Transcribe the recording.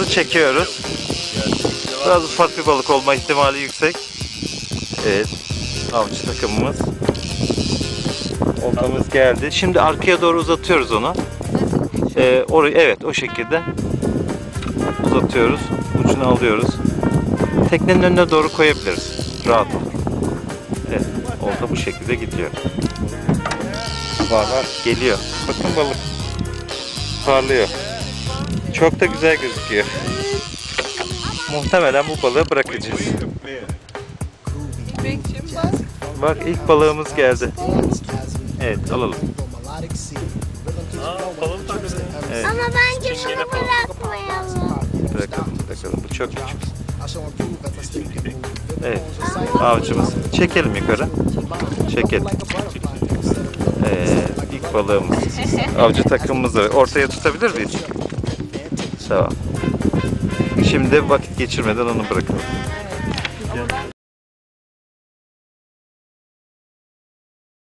balığımızı çekiyoruz. Biraz ufak bir balık olma ihtimali yüksek. Evet. Avcı takımımız. Oltamız geldi. Şimdi arkaya doğru uzatıyoruz onu. Ee, orayı evet o şekilde uzatıyoruz. Ucunu alıyoruz. Teknenin önüne doğru koyabiliriz. Rahat ol. Evet. Olta bu şekilde gidiyor. Var var geliyor. Bakın balık. Parlıyor. Çok da güzel gözüküyor. Muhtemelen bu balığı bırakacağız. Bak ilk balığımız geldi. Evet alalım. Evet Ama bence bunu bırakmayalım. bırakalım bırakalım. Bu çok küçük. Evet avcımız. Çekelim yukarı. Çekelim. Evet ilk balığımız. Avcı takımımızı ortaya tutabilir miyiz? Tamam. Şimdi vakit geçirmeden onu bırakalım.